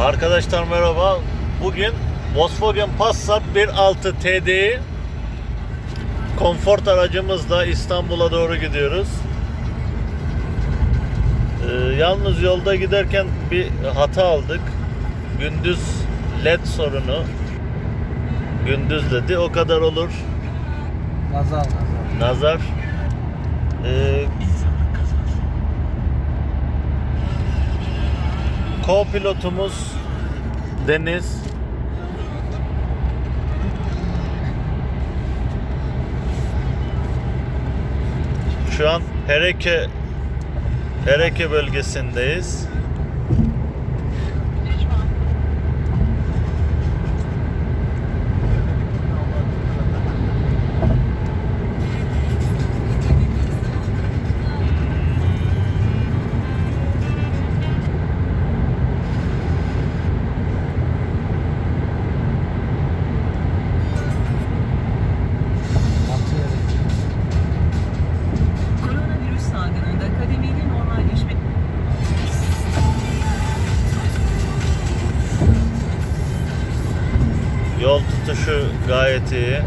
Arkadaşlar merhaba. Bugün Volkswagen Passat 1.6 TDI konfort aracımızla İstanbul'a doğru gidiyoruz. Ee, yalnız yolda giderken bir hata aldık. Gündüz led sorunu. Gündüz dedi. O kadar olur. Nazar nazar. Nazar. Ee, Co-pilotumuz Deniz. Şu an Hereke Hereke bölgesindeyiz. Yol tutuşu gayet iyi.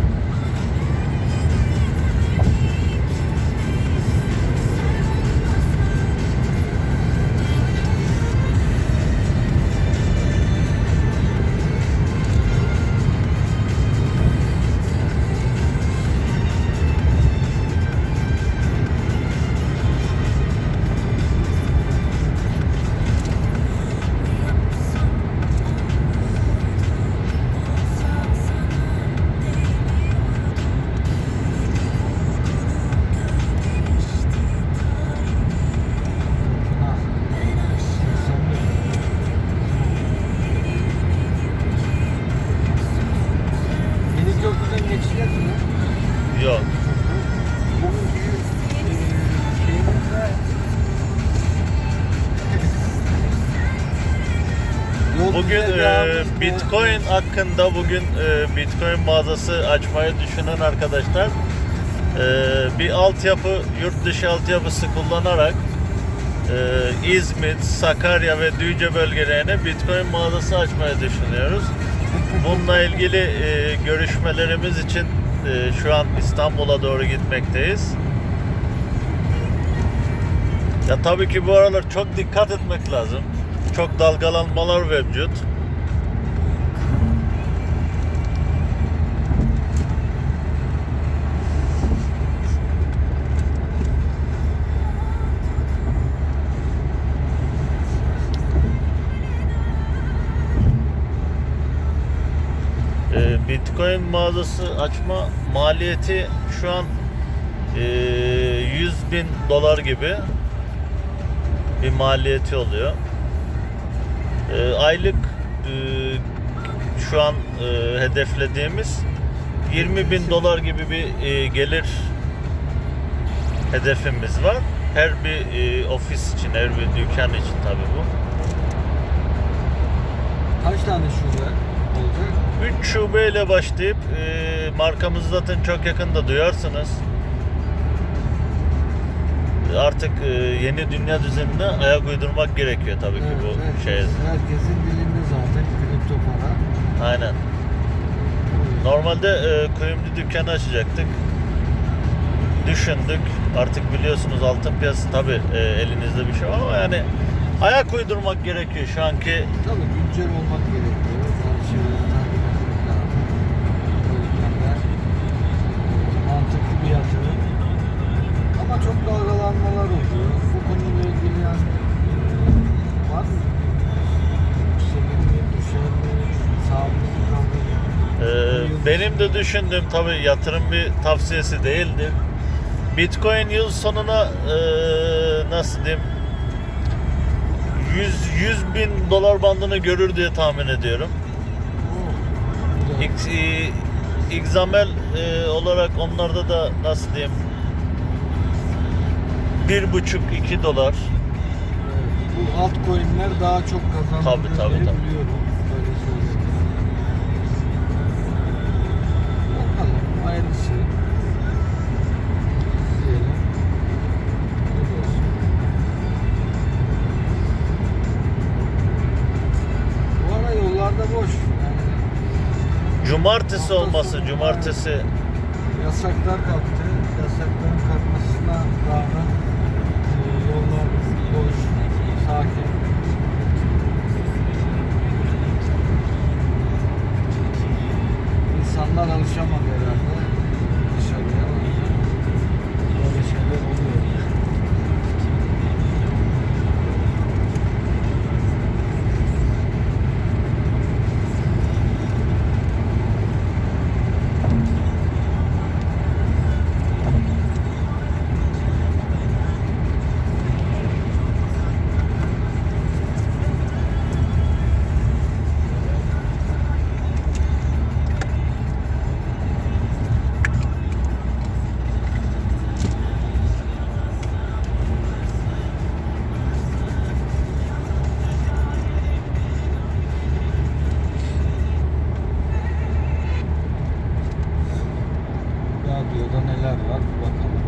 Bugün e. Bitcoin hakkında bugün e, Bitcoin mağazası açmayı düşünen arkadaşlar e, bir altyapı yurt dışı altyapısı kullanarak e, İzmit, Sakarya ve Düzce bölgelerine Bitcoin mağazası açmayı düşünüyoruz. Bununla ilgili e, görüşmelerimiz için e, şu an İstanbul'a doğru gitmekteyiz. Ya tabii ki bu aralar çok dikkat etmek lazım. Çok dalgalanmalar mevcut. Ee, Bitcoin mağazası açma maliyeti şu an e, 100 bin dolar gibi bir maliyeti oluyor. E, aylık e, şu an e, hedeflediğimiz 20 bin dolar gibi bir e, gelir hedefimiz var. Her bir e, ofis için, her bir dükkan için tabii bu. Kaç tane şube olacak? 3 şubeyle başlayıp e, markamızı zaten çok yakında duyarsınız. Artık e, yeni dünya düzenine ayak uydurmak gerekiyor tabii ki bu herkes- şey. Herkesin dilinde zaten kripto para. Aynen. Normalde e, kuyumcu dükkanı açacaktık. Düşündük. Artık biliyorsunuz altın piyasası tabii e, elinizde bir şey var ama yani ayak uydurmak gerekiyor şu anki Tabii güncel olmak gerekiyor. Benim de düşündüğüm tabii yatırım bir tavsiyesi değildir. Bitcoin yıl sonuna e, nasıl diyeyim 100, 100 bin dolar bandını görür diye tahmin ediyorum. X, e, e, olarak onlarda da nasıl diyeyim 1,5-2 dolar. Evet, Bu altcoin'ler daha çok kazandığını Tabii, tabii, tabii. biliyorum. Cumartesi olması, cumartesi. Yasaklar kalktı. Yasakların kalkmasına rağmen e, yollar boş, sakin. İnsanlar alışamadı herhalde. radyoda neler var bakalım.